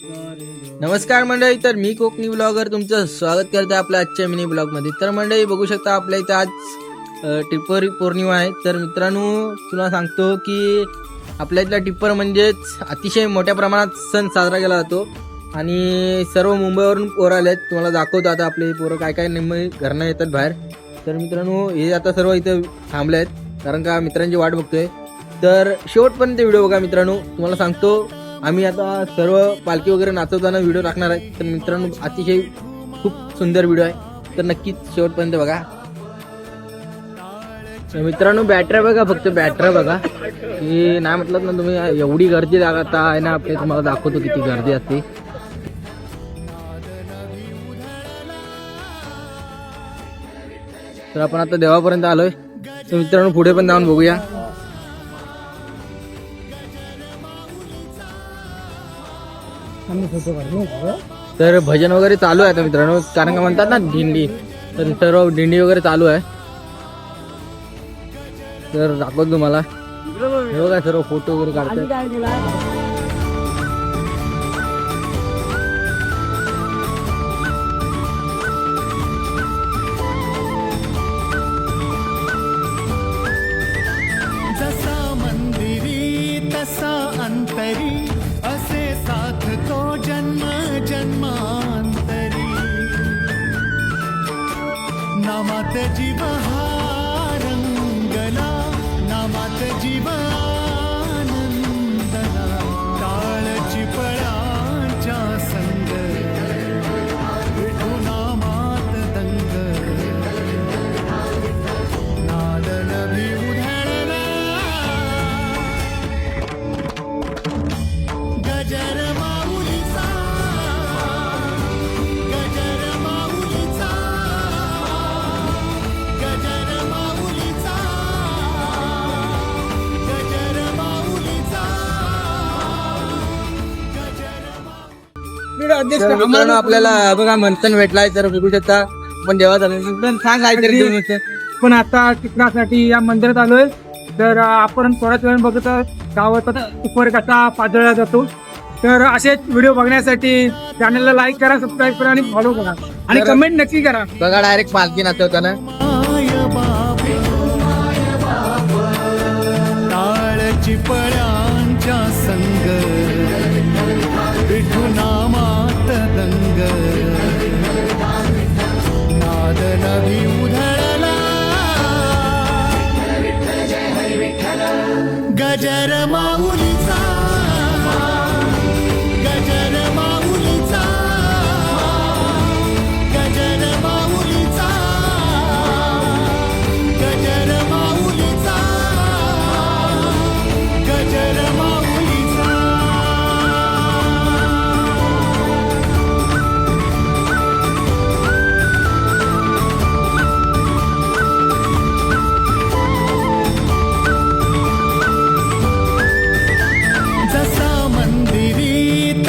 नमस्कार मंडळी तर मी कोकणी ब्लॉगर तुमचं स्वागत करतो आपल्या आजच्या मिनी ब्लॉगमध्ये तर मंडळी बघू शकता आपल्या इथं आज टिप्पर पौर्णिमा आहे. तर मित्रांनो तुला सांगतो की आपल्या इथला टिप्पर म्हणजेच अतिशय मोठ्या प्रमाणात सण साजरा केला जातो. आणि सर्व मुंबईवरून पोरं आले आहेत. तुम्हाला दाखवतो आता आपले पोरं काय काय नेहमी घरनं येतात बाहेर. तर मित्रांनो हे आता सर्व इथं थांबले आहेत कारण का मित्रांची वाट बघतोय. तर शेवटपर्यंत व्हिडिओ बघा मित्रांनो. तुम्हाला सांगतो आम्ही आता सर्व पालखी वगैरे नाचवताना व्हिडिओ टाकणार आहे. तर मित्रांनो अतिशय खूप सुंदर व्हिडिओ आहे. तर नक्कीच शेवटपर्यंत बघा. मित्रांनो बॅटऱ्या बघा फक्त बॅटऱ्या बघा. की नाही म्हटलं ना तुम्ही एवढी गर्दी आता आहे ना आपले तुम्हाला दाखवतो किती गर्दी असते. तर आपण आता देवापर्यंत आलोय. तर मित्रांनो पुढे पण जाऊन बघूया. तर भजन वगैरे चालू आहे आता मित्रांनो. कारण का म्हणतात ना दिंडी. तर सर्व दिंडी वगैरे चालू आहे. तर दाखवतो तुम्हाला. हे बघा सर्व फोटो वगैरे काढतात मात जीव हा रंगला नामात जीव मित्रांनो आपल्याला बघा मंथन भेटलाय तर बघू शकता. पण जेव्हा झालं सांग काहीतरी दोन वाजता. पण आता चित्रासाठी या मंदिरात आलोय. तर आपण थोड्याच वेळ बघत आहोत गावात उपर कसा पाजळला जातो. तर असेच व्हिडिओ बघण्यासाठी चॅनलला लाईक करा सबस्क्राईब करा आणि फॉलो करा. आणि तर- कमेंट नक्की करा. बघा डायरेक्ट पालखी नाचवताना माय बाप टाळची पळ्यांच्या ஜரமா